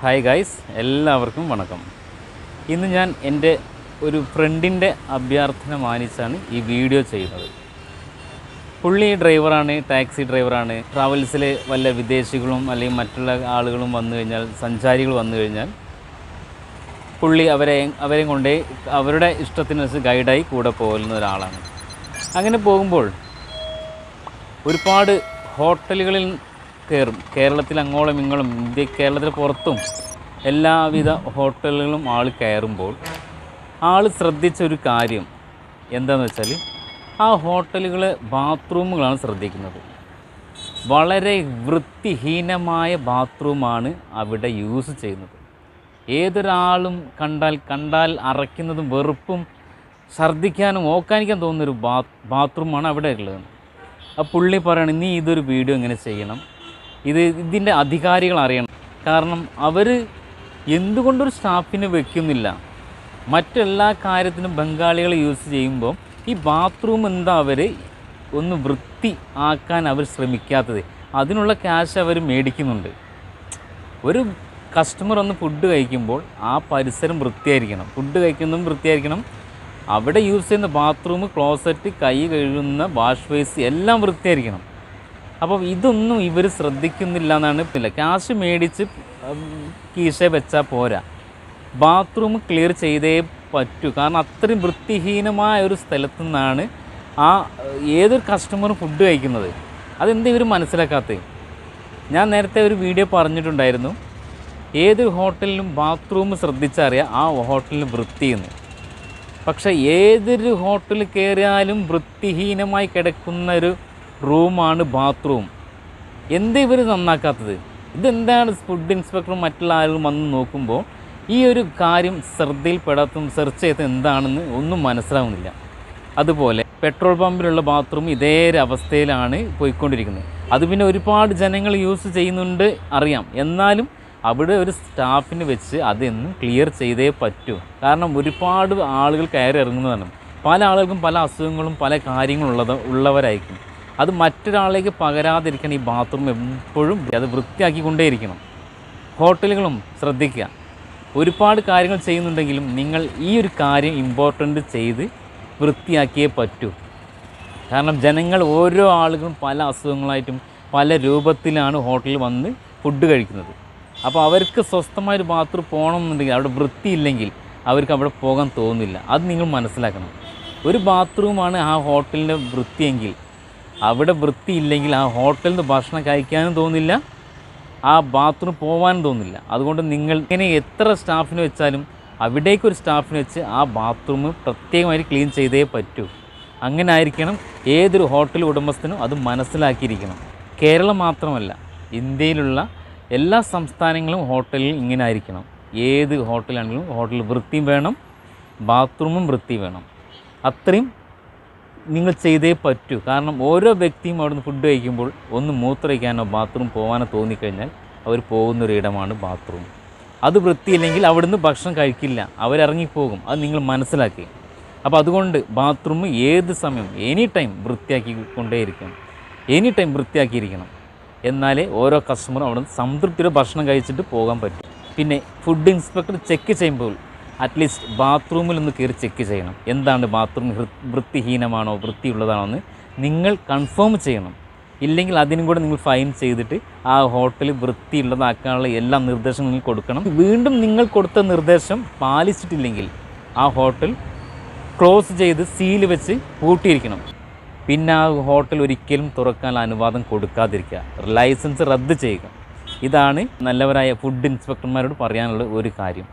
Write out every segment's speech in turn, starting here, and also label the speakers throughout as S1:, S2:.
S1: Hi guys എല്ലാവർക്കും വണക്കം. ഇന്ന് ഞാൻ എന്റെ ഒരു ഫ്രണ്ടിന്റെ അഭ്യർത്ഥന മാനിച്ചാണ് ഈ വീഡിയോ ചെയ്യുന്നത്. പുള്ളി ഡ്രൈവറാണ് ടാക്സി ഡ്രൈവറാണ് ട്രാവൽസിൽ വല്ല വിദേശികളും അല്ലെങ്കിൽ മറ്റുള്ള ആളുകളും വന്നു കഴിഞ്ഞാൽ സഞ്ചാരികൾ വന്നു കഴിഞ്ഞാൽ പുള്ളി അവരെ അവരെ കൊണ്ട് അവരുടെ ഇഷ്ടത്തിനനുസരിച്ച് ഗൈഡായി കൂടെ പോകുന്ന ഒരാളാണ്. അങ്ങനെ പോകുമ്പോൾ ഒരുപാട് ഹോട്ടലുകളിൽ കയറും കേരളത്തിൽ അങ്ങോളം ഇങ്ങോളം ഇന്ത്യ കേരളത്തിന് പുറത്തും എല്ലാവിധ ഹോട്ടലുകളും ആൾ കയറുമ്പോൾ ആൾ ശ്രദ്ധിച്ച ഒരു കാര്യം എന്താണെന്ന് വെച്ചാൽ ആ ഹോട്ടലുകളെ ബാത്റൂമുകളാണ് ശ്രദ്ധിക്കുന്നത്. വളരെ വൃത്തിഹീനമായ ബാത്റൂമാണ് അവിടെ യൂസ് ചെയ്യുന്നത്. ഏതൊരാളും കണ്ടാൽ കണ്ടാൽ അറയ്ക്കുന്നതും വെറുപ്പും ഛർദ്ദിക്കാനും ഓക്കാനിക്കാൻ തോന്നുന്നൊരു ബാ ബാത്റൂമാണ് അവിടെ ഉള്ളത്. ആ പുള്ളി പറയണം നീ ഇതൊരു വീഡിയോ ഇങ്ങനെ ചെയ്യണം. ഇത് ഇതിന്റെ അധികാരികൾ അറിയണം. കാരണം അവർ എന്തുകൊണ്ടൊരു സ്റ്റാഫിനെ വെക്കുന്നില്ല? മറ്റെല്ലാ കാര്യത്തിനും ബംഗാളികൾ യൂസ് ചെയ്യുമ്പോൾ ഈ ബാത്റൂം എന്താ അവർ ഒന്ന് വൃത്തി ആക്കാൻ അവർ ശ്രമിക്കാത്തത്? അതിനുള്ള ക്യാഷ് അവർ മേടിക്കുന്നുണ്ട്. ഒരു കസ്റ്റമർ ഒന്ന് ഫുഡ് കഴിക്കുമ്പോൾ ആ പരിസരം വൃത്തിയായിരിക്കണം. ഫുഡ് കഴിക്കുന്നതും വൃത്തിയായിരിക്കണം. അവിടെ യൂസ് ചെയ്യുന്ന ബാത്റൂം ക്ലോസറ്റ് കൈ കഴുകുന്ന വാഷ് ബേസ് എല്ലാം വൃത്തിയായിരിക്കണം. അപ്പോൾ ഇതൊന്നും ഇവർ ശ്രദ്ധിക്കുന്നില്ല എന്നാണ് പിന്നെ ക്യാഷ് മേടിച്ച് കീശ വെച്ചാൽ പോരാ. ബാത്റൂം ക്ലിയർ ചെയ്തേ പറ്റൂ. കാരണം അത്രയും വൃത്തിഹീനമായ ഒരു സ്ഥലത്തു നിന്നാണ് ആ ഏതൊരു കസ്റ്റമറും ഫുഡ് കഴിക്കുന്നത്. അതെന്താ ഇവർ മനസ്സിലാക്കാത്തത് ഞാൻ നേരത്തെ ഒരു വീഡിയോ പറഞ്ഞിട്ടുണ്ടായിരുന്നു. ഏതൊരു ഹോട്ടലിലും ബാത്റൂം ശ്രദ്ധിച്ചറിയാം ആ ഹോട്ടലിന് വൃത്തിയെന്ന്. പക്ഷേ ഏതൊരു ഹോട്ടലിൽ കയറിയാലും വൃത്തിഹീനമായി കിടക്കുന്ന ഒരു റൂമാണ് ബാത്റൂം. എന്താ ഇവർ നന്നാക്കാത്തത്? ഇതെന്താണ് ഫുഡ് ഇൻസ്പെക്ടറും മറ്റുള്ള ആളുകളും വന്ന് നോക്കുമ്പോൾ ഈ ഒരു കാര്യം ശ്രദ്ധയിൽപ്പെടാത്തതും സെർച്ച് ചെയ്ത് എന്താണെന്ന് ഒന്നും മനസ്സിലാവുന്നില്ല. അതുപോലെ പെട്രോൾ പമ്പിലുള്ള ബാത്റൂം ഇതേ അവസ്ഥയിലാണ് പോയിക്കൊണ്ടിരിക്കുന്നത്. അത് പിന്നെ ഒരുപാട് ജനങ്ങൾ യൂസ് ചെയ്യുന്നുണ്ട് അറിയാം. എന്നാലും അവിടെ ഒരു സ്റ്റാഫിന് വെച്ച് അതെന്നും ക്ലിയർ ചെയ്തേ പറ്റൂ. കാരണം ഒരുപാട് ആളുകൾ കയറി ഇറങ്ങുന്നതാണ്. പല ആളുകൾക്കും പല അസുഖങ്ങളും പല കാര്യങ്ങളും ഉള്ളത് ഉള്ളവരായിരിക്കും. അത് മറ്റൊരാളിലേക്ക് പകരാതിരിക്കണം ഈ ബാത്റൂം എപ്പോഴും അത് വൃത്തിയാക്കിക്കൊണ്ടേയിരിക്കണം. ഹോട്ടലുകളും ശ്രദ്ധിക്കുക. ഒരുപാട് കാര്യങ്ങൾ ചെയ്യുന്നുണ്ടെങ്കിലും നിങ്ങൾ ഈ ഒരു കാര്യം ഇമ്പോർട്ടന്റ് ചെയ്ത് വൃത്തിയാക്കിയേ പറ്റൂ. കാരണം ജനങ്ങൾ ഓരോ ആളുകളും പല അസുഖങ്ങളായിട്ടും പല രൂപത്തിലാണ് ഹോട്ടലിൽ വന്ന് ഫുഡ് കഴിക്കുന്നത്. അപ്പോൾ അവർക്ക് സ്വസ്ഥമായൊരു ബാത്റൂം പോകണമെന്നുണ്ടെങ്കിൽ അവിടെ വൃത്തിയില്ലെങ്കിൽ അവർക്ക് അവിടെ പോകാൻ തോന്നുന്നില്ല അത് നിങ്ങൾ മനസ്സിലാക്കണം. ഒരു ബാത്റൂമാണ് ആ ഹോട്ടലിന്റെ വൃത്തിയെങ്കിൽ അവിടെ വൃത്തിയില്ലെങ്കിൽ ആ ഹോട്ടലിൽ നിന്ന് ഭക്ഷണം കഴിക്കാനും തോന്നില്ല ആ ബാത്റൂം പോകാനും തോന്നില്ല. അതുകൊണ്ട് നിങ്ങൾ ഇങ്ങനെ എത്ര സ്റ്റാഫിന് വെച്ചാലും അവിടേക്കൊരു സ്റ്റാഫിന് വെച്ച് ആ ബാത്റൂം പ്രത്യേകമായി ക്ലീൻ ചെയ്തേ പറ്റൂ. അങ്ങനെ ആയിരിക്കണം ഏതൊരു ഹോട്ടൽ ഉടമസ്ഥനും അത് മനസ്സിലാക്കിയിരിക്കണം. കേരളം മാത്രമല്ല ഇന്ത്യയിലുള്ള എല്ലാ സംസ്ഥാനങ്ങളും ഹോട്ടലിൽ ഇങ്ങനെ ആയിരിക്കണം. ഏത് ഹോട്ടലാണെങ്കിലും ഹോട്ടലിൽ വൃത്തിയും വേണം ബാത്റൂമും വൃത്തി വേണം. അത്രയും നിങ്ങൾ ചെയ്തേ പറ്റൂ. കാരണം ഓരോ വ്യക്തിയും അവിടുന്ന് ഫുഡ് കഴിക്കുമ്പോൾ ഒന്ന് മൂത്രയ്ക്കാനോ ബാത്റൂം പോകാനോ തോന്നിക്കഴിഞ്ഞാൽ അവർ പോകുന്നൊരു ഇടമാണ് ബാത്റൂം അത് വൃത്തിയില്ലെങ്കിൽ അവിടുന്ന് ഭക്ഷണം കഴിക്കില്ല. അവരിറങ്ങിപ്പോകും. അത് നിങ്ങൾ മനസ്സിലാക്കി. അപ്പോൾ അതുകൊണ്ട് ബാത്റൂം ഏത് സമയം എനി ടൈം വൃത്തിയാക്കി വൃത്തിയാക്കിക്കൊണ്ടേയിരിക്കണം. Any time വൃത്തിയാക്കിയിരിക്കണം. എന്നാലേ ഓരോ കസ്റ്റമറും അവിടെ സംതൃപ്തിയുടെ ഭക്ഷണം കഴിച്ചിട്ട് പോകാൻ പറ്റും. പിന്നെ ഫുഡ് ഇൻസ്പെക്ടർ ചെക്ക് ചെയ്യുമ്പോൾ അറ്റ്ലീസ്റ്റ് ബാത്റൂമിൽ ഒന്ന് കയറി ചെക്ക് ചെയ്യണം. എന്താണ് ബാത്റൂം വൃത്തിഹീനമാണോ വൃത്തിയുള്ളതാണോ എന്ന് നിങ്ങൾ കൺഫേം ചെയ്യണം. ഇല്ലെങ്കിൽ അതിനും കൂടെ നിങ്ങൾ ഫൈൻ ചെയ്തിട്ട് ആ ഹോട്ടൽ വൃത്തിയുള്ളതാക്കാനുള്ള എല്ലാ നിർദ്ദേശങ്ങളും നിങ്ങൾ കൊടുക്കണം. വീണ്ടും നിങ്ങൾ കൊടുത്ത നിർദ്ദേശം പാലിച്ചിട്ടില്ലെങ്കിൽ ആ ഹോട്ടൽ ക്ലോസ് ചെയ്ത് സീൽ വെച്ച് പൂട്ടിയിരിക്കണം. പിന്നെ ആ ഹോട്ടൽ ഒരിക്കലും തുറക്കാൻ അനുവാദം കൊടുക്കാതിരിക്കുക. ലൈസൻസ് റദ്ദ് ചെയ്യുക. ഇതാണ് നല്ലവരായ ഫുഡ് ഇൻസ്പെക്ടർമാരോട് പറയാനുള്ള ഒരു കാര്യം.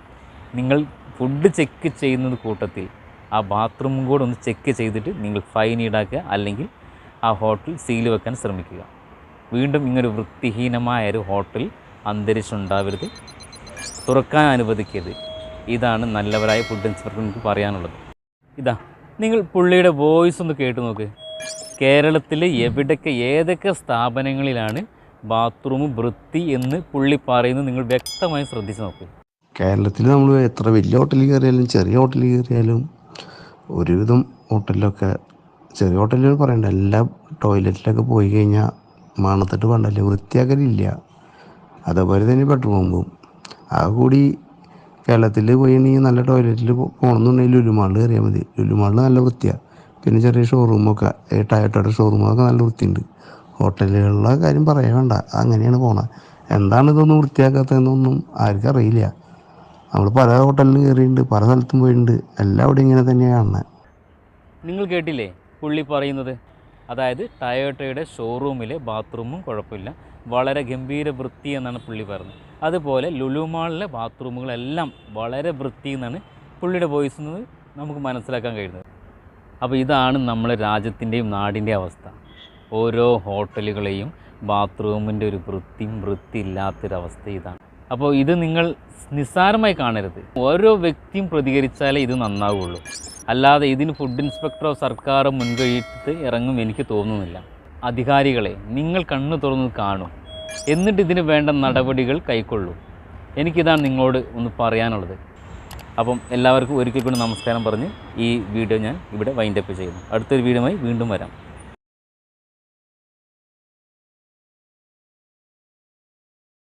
S1: നിങ്ങൾ ഫുഡ് ചെക്ക് ചെയ്യുന്നത് കൂട്ടത്തിൽ ആ ബാത്റൂമും കൂടെ ഒന്ന് ചെക്ക് ചെയ്തിട്ട് നിങ്ങൾ ഫൈൻ ഈടാക്കുക അല്ലെങ്കിൽ ആ ഹോട്ടൽ സീൽ വെക്കാൻ ശ്രമിക്കുക. വീണ്ടും ഇങ്ങനൊരു വൃത്തിഹീനമായ ഒരു ഹോട്ടൽ അന്തരീക്ഷം ഉണ്ടാവരുത്. തുറക്കാൻ അനുവദിക്കരുത്. ഇതാണ് നല്ലവരായ ഫുഡ് ഇൻസ്പെക്ടർ എനിക്ക് പറയാനുള്ളത്. ഇതാ നിങ്ങൾ പുള്ളിയുടെ വോയിസ് ഒന്ന് കേട്ട് നോക്ക്. കേരളത്തിൽ എവിടൊക്കെ ഏതൊക്കെ സ്ഥാപനങ്ങളിലാണ് ബാത്റൂം വൃത്തി എന്ന് പുള്ളി പറയുന്നത് നിങ്ങൾ വ്യക്തമായി ശ്രദ്ധിച്ച് നോക്കൂ.
S2: കേരളത്തിൽ നമ്മൾ എത്ര വലിയ ഹോട്ടലിൽ കയറിയാലും ചെറിയ ഹോട്ടലിൽ കയറിയാലും ഒരുവിധം ഹോട്ടലിലൊക്കെ ചെറിയ ഹോട്ടലുകൾ പറയണ്ട എല്ലാ ടോയ്ലറ്റിലൊക്കെ പോയി കഴിഞ്ഞാൽ മണത്തിട്ട് പണ്ടല്ലേ വൃത്തിയാക്കലില്ല. അതേപോലെ തന്നെ ബെഡ്റൂമും ആ കൂടി കേരളത്തിൽ പോയിട്ടുണ്ടെങ്കിൽ നല്ല ടോയ്ലറ്റിൽ പോകണമെന്നുണ്ടെങ്കിൽ ലുലുമാളിൽ കയറിയാൽ മതി. ലുലുമാളിൽ നല്ല വൃത്തിയാണ് പിന്നെ ചെറിയ ഷോറൂമൊക്കെ ടയറ്റോയുടെ ഷോറൂമൊക്കെ നല്ല വൃത്തിയുണ്ട്. ഹോട്ടലുകളിലെ കാര്യം പറയാൻ വേണ്ട അങ്ങനെയാണ് പോണത് എന്താണ് ഇതൊന്നും വൃത്തിയാക്കാത്തതെന്നൊന്നും ആർക്കും അറിയില്ല. നമ്മൾ പല ഹോട്ടലിൽ കയറിയിട്ടുണ്ട് പല സ്ഥലത്തും പോയിട്ടുണ്ട്. എല്ലാവിടെയും ഇങ്ങനെ തന്നെയാണ്
S1: നിങ്ങൾ കേട്ടില്ലേ പുള്ളി പറയുന്നത്? അതായത് ടയോട്ടയുടെ ഷോറൂമിലെ ബാത്റൂമും കുഴപ്പമില്ല. വളരെ ഗംഭീര വൃത്തി എന്നാണ് പുള്ളി പറഞ്ഞത് അതുപോലെ ലുലുമാളിലെ ബാത്റൂമുകളെല്ലാം വളരെ വൃത്തി എന്നാണ് പുള്ളിയുടെ വോയിസ് നിന്ന് നമുക്ക് മനസ്സിലാക്കാൻ കഴിയുന്നത്. അപ്പോൾ ഇതാണ് നമ്മുടെ രാജ്യത്തിന്റെയും നാടിന്റെയും അവസ്ഥ. ഓരോ ഹോട്ടലുകളെയും ബാത്റൂമിന്റെ ഒരു വൃത്തിയും വൃത്തിയില്ലാത്തൊരവസ്ഥ ഇതാണ്. അപ്പോൾ ഇത് നിങ്ങൾ നിസ്സാരമായി കാണരുത്. ഓരോ വ്യക്തിയും പ്രതികരിച്ചാലേ ഇത് നന്നാവുള്ളൂ. അല്ലാതെ ഇതിന് ഫുഡ് ഇൻസ്പെക്ടറോ സർക്കാരോ മുൻകഴിയിട്ട് ഇറങ്ങും എനിക്ക് തോന്നുന്നില്ല. അധികാരികളെ നിങ്ങൾ കണ്ണു തുറന്ന് കാണും. എന്നിട്ട് ഇതിന് വേണ്ട നടപടികൾ കൈക്കൊള്ളൂ. എനിക്കിതാണ് നിങ്ങളോട് ഒന്ന് പറയാനുള്ളത്. അപ്പം എല്ലാവർക്കും ഒരിക്കൽ കൂടി നമസ്കാരം പറഞ്ഞ് ഈ വീഡിയോ ഞാൻ ഇവിടെ വൈൻഡപ്പ് ചെയ്യുന്നു. അടുത്തൊരു വീഡിയോയുമായി വീണ്ടും വരാം.